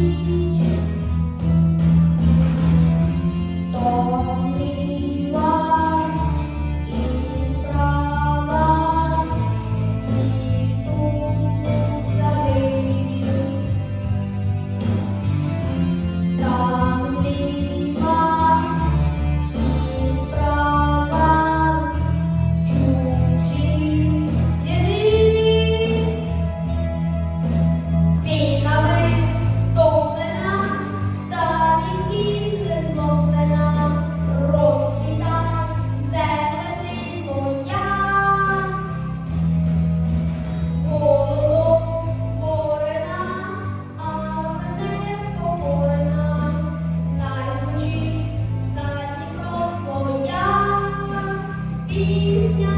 you. Пісня